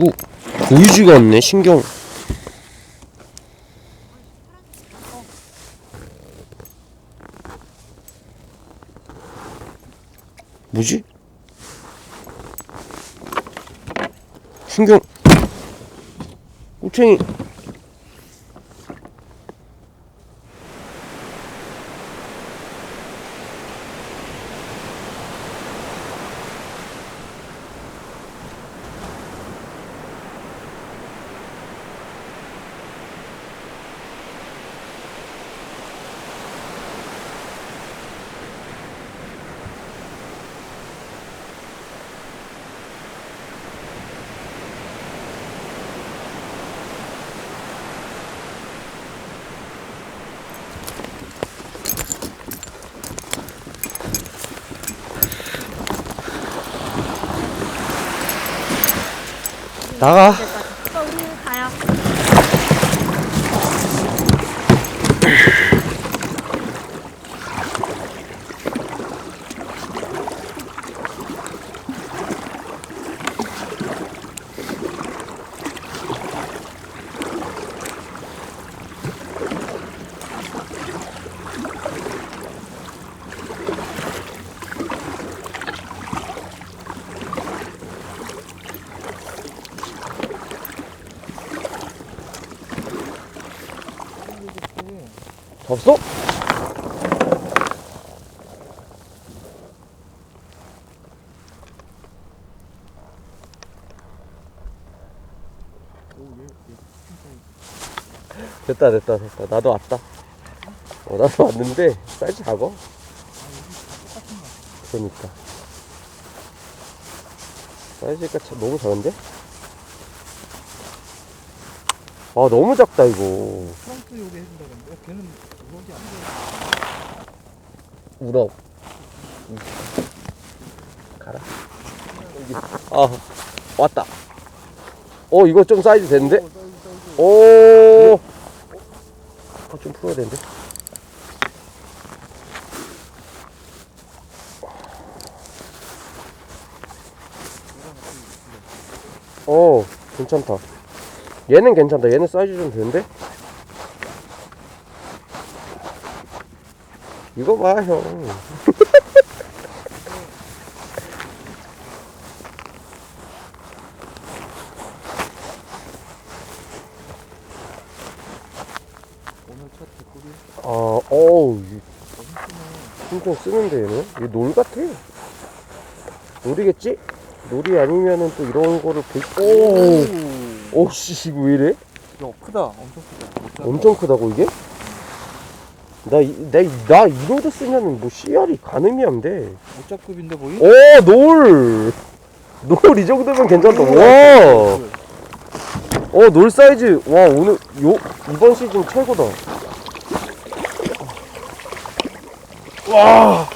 뭐 보이지가 않네 신경. 뭐지? 신경. 꼬챙이 나가 됐다 됐다 됐다. 나도 왔다. 어 나도 왔는데 사이즈 작아 그러니까. 사이즈가 참 너무 작은데? 아 너무 작다 이거. 프랑스 요리 해준다던데? 어, 걔는 우럭이 안 돼. 우럭. 가라. 여기 아 왔다. 어 이거 좀 사이즈 됐는데 어. 오 아, 좀 풀어야 되는데. 어 괜찮다. 얘는 괜찮다. 얘는 사이즈 좀 되는데? 이거 봐 형 오늘 첫 대꾸리 아 어우 이-. 엄청 쓰는데 얘는 이놀 같아 놀이겠지? 놀이 아니면은 또 이런 거를 볼 오! 오 씨 이거 왜 이래? 야, 크다. 엄청 크다. 못 잡아. 엄청 크다고 이게? 나, 이- 나, 이- 나 이로드 쓰면은 뭐 CR이 가늠이 안 돼. 못 잡급인데 보이? 오, 놀! 놀 이 정도면 괜찮다. 와! 어, 놀 사이즈. 와, 오늘, 요, 이번 시즌 최고다. 와!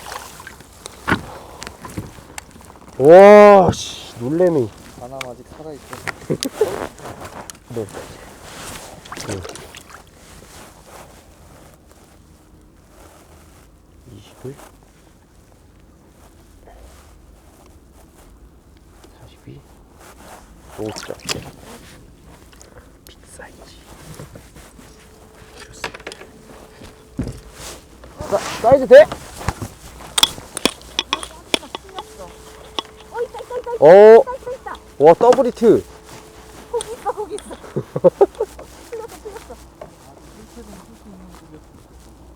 와, 씨, 놀래미. 바람 아직 살아있어. 뭐. 네. 20을 42 5점 빅 사이즈 좋습니다 사, 사이즈 돼? 어, 있다, 있다, 있다, 있다, 어, 있다, 있다. 와 더블 히트 거기 있어, 거기 있어.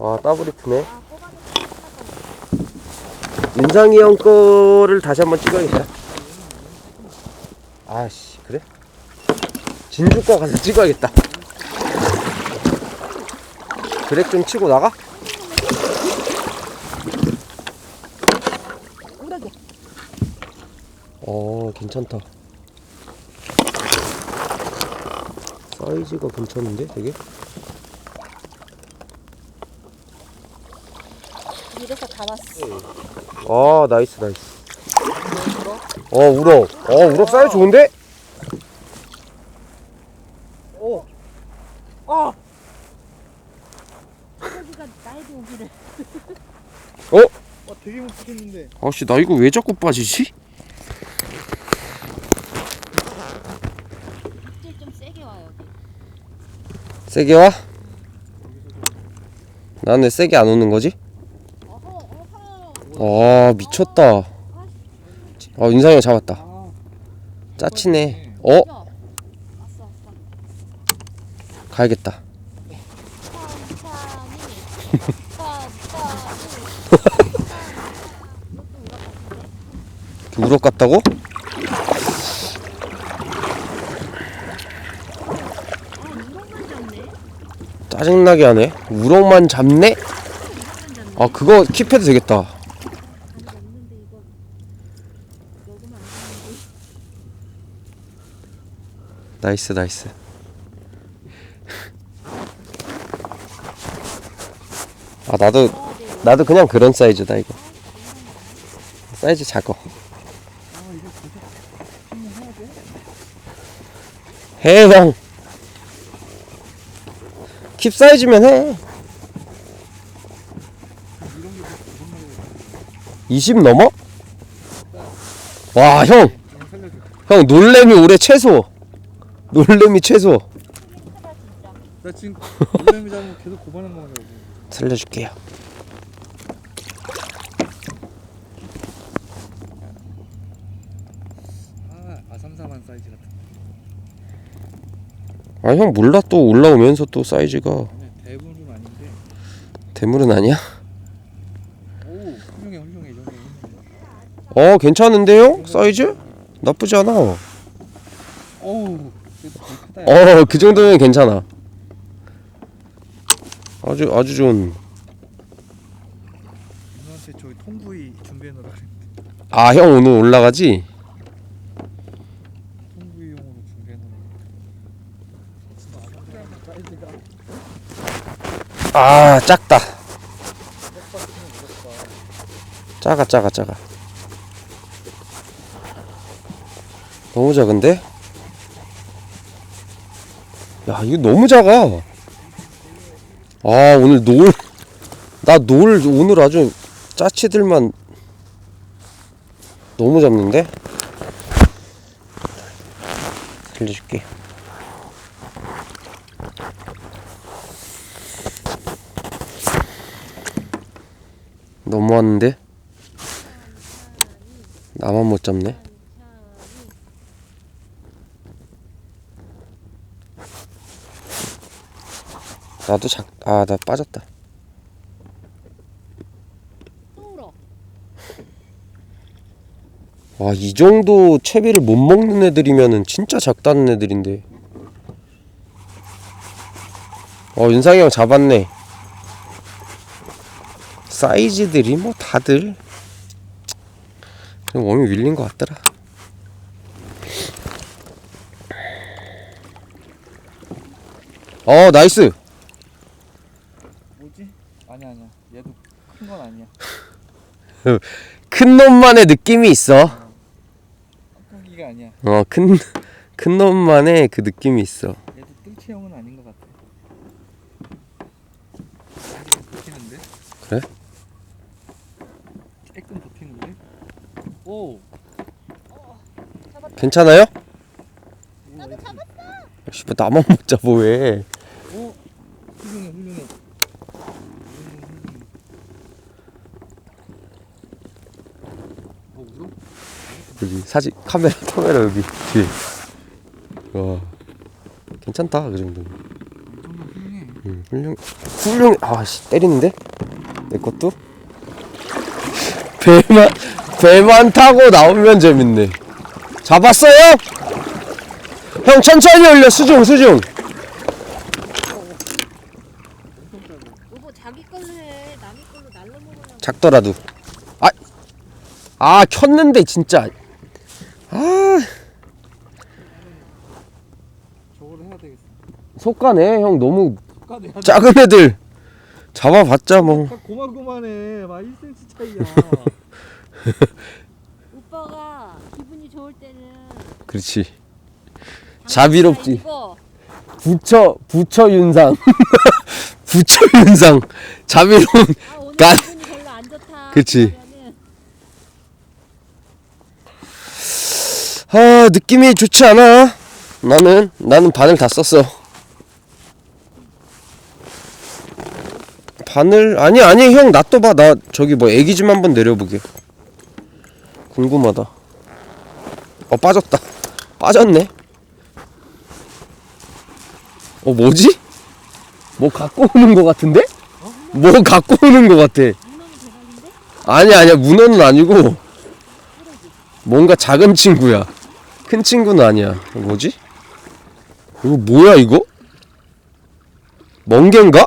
아 더블 히트네 윤상이 형 거를 다시 한번 찍어야겠다. 아씨 그래? 진주 거 가서 찍어야겠다. 드랙 좀 치고 나가? 우럭이. 어 괜찮다. 사이즈가 괜찮은데 되게? 이래서 잡았어. 아 나이스 나이스. 어 우럭. 어 우럭 사이즈 좋은데? 오! 아! 우럭이가 나에게 오기를. 아, 되게 못 붙였는데. 아씨 나 이거 왜 자꾸 빠지지? 세게 와? 나는 왜 세게 안 오는 거지? 아 미쳤다 아 윤상이 형 잡았다 아, 짜치네 어? 가야겠다 우럭 같다고? 짜증나게 하네. 우럭만 잡네? 아 그거 킵해도 되겠다. 나이스 나이스. 아 나도 나도 그냥 그런 사이즈다 이거. 사이즈 작어. 해형 킵 사이즈면 해 20 넘어? 와 형! 형 놀래미 올해 최소 놀래미 최소 나 지금 놀래미 잡으면 계속 고반한 거냐고. 살려줄게요 아, 아삼삼한 사이즈 같은. 아 형 몰라 또 올라오면서 또 사이즈가 네, 대부분 아닌데. 대물은 아니야? 오, 훌륭해, 훌륭해. 어 괜찮은데요? 사이즈? 나쁘지 않아 어 어우, 그래도 되게 크다. 야. 그 정도면 괜찮아 아주 아주 좋은 누나한테 저기 통구이 준비해 놓으라 그랬는데. 아 형 오늘 올라가지? 통구이용으로 준비해 놓으라. 사이즈가 아 작다. 작아 작아 작아. 너무 작은데? 야 이거 너무 작아. 아 오늘 노을. 나 노을 오늘 아주 짜치들만 너무 잡는데? 살려줄게 너무하는데? 나만 못 잡네. 나도 작, 아, 나 빠졌다. 와, 이 정도 채비를 못 먹는 애들이면은 진짜 작다는 애들인데. 어, 윤상이 형 잡았네. 사이즈들이 뭐 다들 그냥 몸이 밀린 것 같더라. 어, 나이스. 뭐지? 아니야, 아니야. 얘도 큰 건 아니야. 큰 놈만의 느낌이 있어. 깍두기가 아니야. 어, 큰, 큰 놈만의 그 느낌이 있어. 얘도 뜰채형은 아닌 것 같아. 버티는데? 그래? 조금 버티는데? 오! 괜찮아요? 오 나도 잡았어! 역시 뭐 나만 못 잡아 왜? 오! 훌륭해 훌륭해 어 울어? 여기 사진 카메라 카메라 여기 뒤에. 와 괜찮다 그 정도면. 정도 훌륭해 응, 훌륭 훌륭 아씨 때리는데 내 것도 배만 배만 타고 나오면 재밌네. 잡았어요? 형 천천히 올려 수중 수중. 여보 자기 걸로 해 남의 걸로 날로 먹으라고 작더라도. 아, 아 켰는데 진짜. 아 저거를 해야 되겠어 속가네 형 너무 작은 애들 잡아봤자 뭐. 딱 고만고만해 막 1cm 차이야 오빠가 기분이 좋을 때는 그렇지. 자비롭지. 이거 부처 부처 윤상 부처 윤상 자비로운 아 오늘 간. 기분이 별로 안 좋다 그치. 그러면은 아 느낌이 좋지 않아 나는 나는 바늘 다 썼어 바늘 아니 아니 형 놔둬봐 나 저기 뭐 애기 좀 한번 내려보게 궁금하다 어 빠졌다 빠졌네 어 뭐지? 뭐 갖고 오는 거 같은데? 뭐 갖고 오는 거 같아? 아니 아니야 문어는 아니고 뭔가 작은 친구야 큰 친구는 아니야 뭐지? 이거 뭐야 이거? 멍게인가?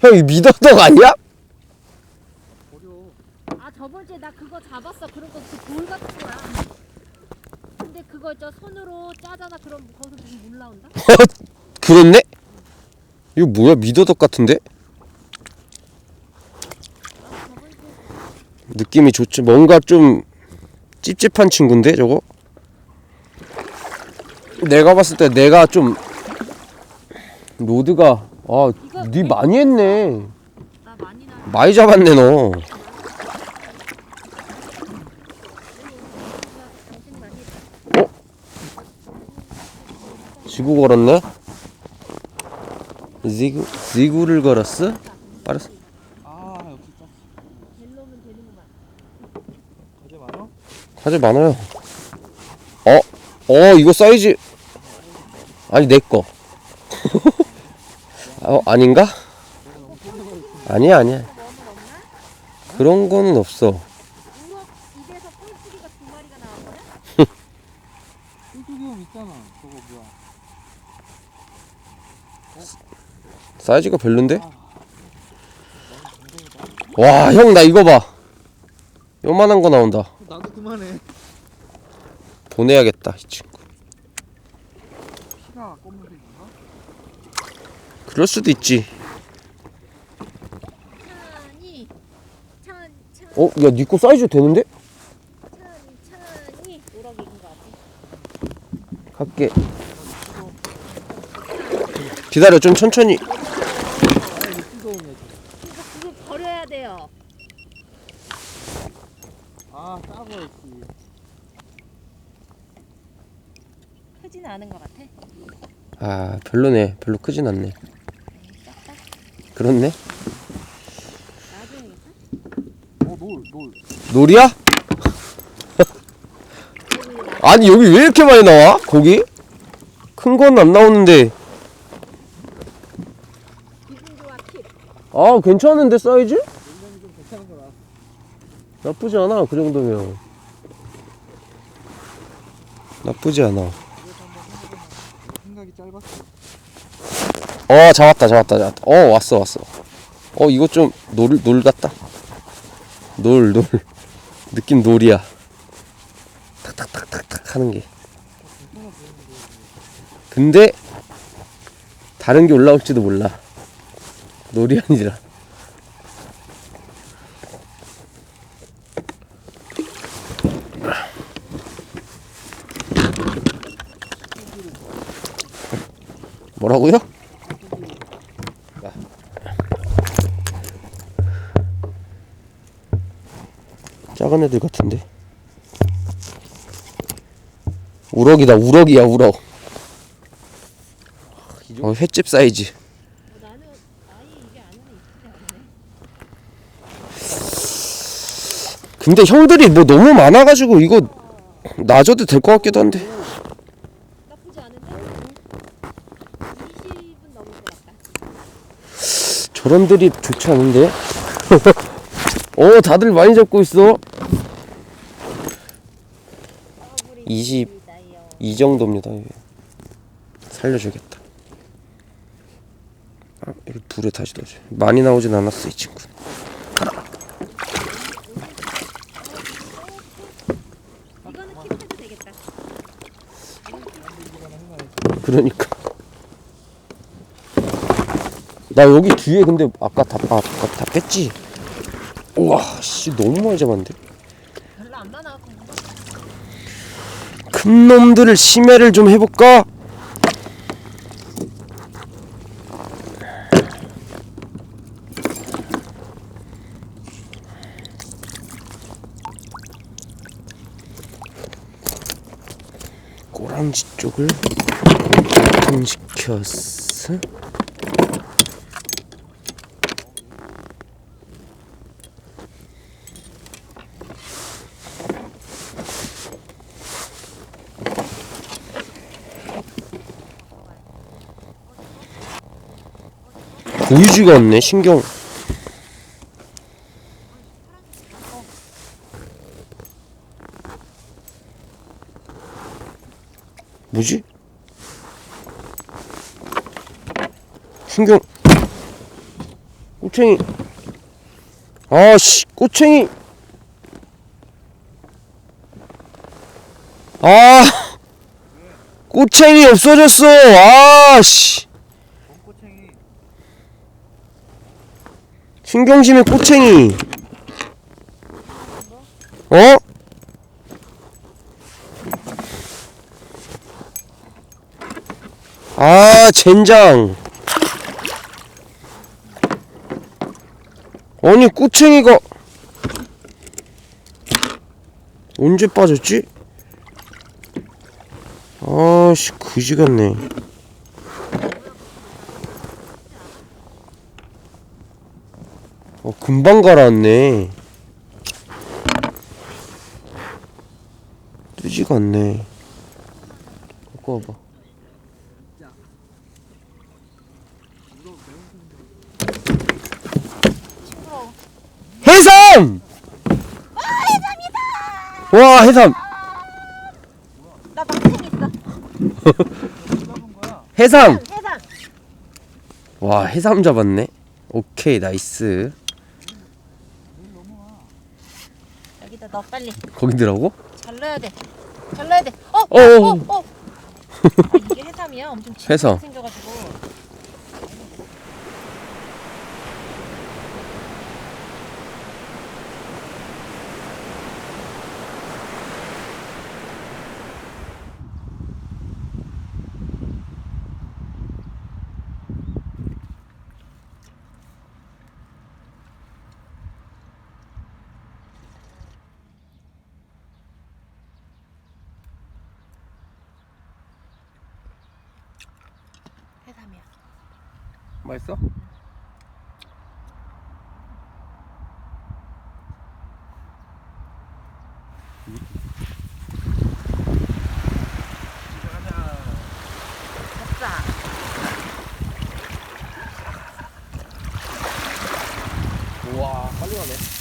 형이 미더덕 아니야? 아 주에 나 그거 잡았어. 그런 거돌 같은 거야. 근데 그거 저 손으로 짜잖아. 그럼 거기서 무슨 물 나온다? 그렇네? 이거 뭐야 미더덕 같은데? 아 느낌이 좋지 뭔가 좀 찝찝한 친구인데 저거? 내가 봤을 때 내가 좀 로드가 아니 많이 했네 나 많이 나. 많이 잡았네 너 당신 많이 했다. 지구 걸었네? 지구, 지구를 걸었어? 빠르서 아 역시 되는구만. 가재 많아? 가지 많아요 어? 어 이거 사이즈 아니 내꺼 어 아닌가? 아니야 아니야? 그런 거는 없어 우럭 입에서 꼴뚜기가 두 마리가 나온 거야? 꿀뚜기용 있잖아 저거 뭐야 사이즈가 별론데? 와 형 나 이거 봐 요만한 거 나온다 나도 그만해 보내야겠다 이 친구 피가 검은색인가? 그럴 수도 있지 천이 천, 천, 어? 야 니거 사이즈 되는데? 천이 같아. 갈게 기다려 좀 천천히 아 이거 뜨거우네 그러니까 그거 버려야 돼요. 아 싸고 있지 크진 않은 것 같아. 아 별로네 별로 크진 않네. 그렇네 놀이야? 아니 여기 왜 이렇게 많이 나와? 고기? 큰 건 안 나오는데. 아 괜찮은데 사이즈? 나쁘지 않아 그 정도면 나쁘지 않아 생각이 짧았어 어 잡았다 잡았다 잡았다. 어 왔어 왔어. 어 이거 좀놀놀 같다. 놀 놀. 느낌 놀이야. 탁탁탁탁탁 하는 게. 근데 다른 게 올라올지도 몰라. 놀이 아니라. 뭐라고요? 우럭이다 우럭이야 우럭 어, 횟집 사이즈. 근데 형들이 뭐 너무 많아가지고 이거 놔줘도 될 것 같기도 한데 나쁘지 않은데? 20은 넘을 것 같다. 저런 들이 좋지 않은데 어 다들 많이 잡고 있어 더블이 20. 이 정도입니다. 예. 살려주겠다. 아, 이거 불에 다시 넣어줘 많이 나오진 않았어 이 친구. 그러니까. 나 여기 뒤에 근데 아까 다, 아, 아까 다 뺐지? 우와 씨 너무 많이 잡았는데 별로 안 많아갖고 큰 놈들을 심해를 좀 해볼까? 꼬랑지 쪽을 분식켰어 보이지가 않네 신경. 뭐지? 신경. 꼬챙이. 아씨 꼬챙이. 아 꼬챙이 없어졌어. 아씨 봄꼬챙이 신경심의 꼬챙이 어? 아 젠장 아니 꼬챙이가 언제 빠졌지? 아씨 그지 같네 어 금방 가라앉네 뜨지가 않네 갖고 와봐. 해삼! 와 해삼 나 망생 있어. 해삼 해삼. 와 해삼 잡았네 오케이 나이스 여기다 넣어 빨리. 거기 들어가고? 잘 넣어야 돼. 잘 넣어야 돼. 어, 어, 어, 어. 어, 어. 아, 이게 해삼이야. 엄청 해삼. 생겨가지고. 맛있어? 우와 빨리 가네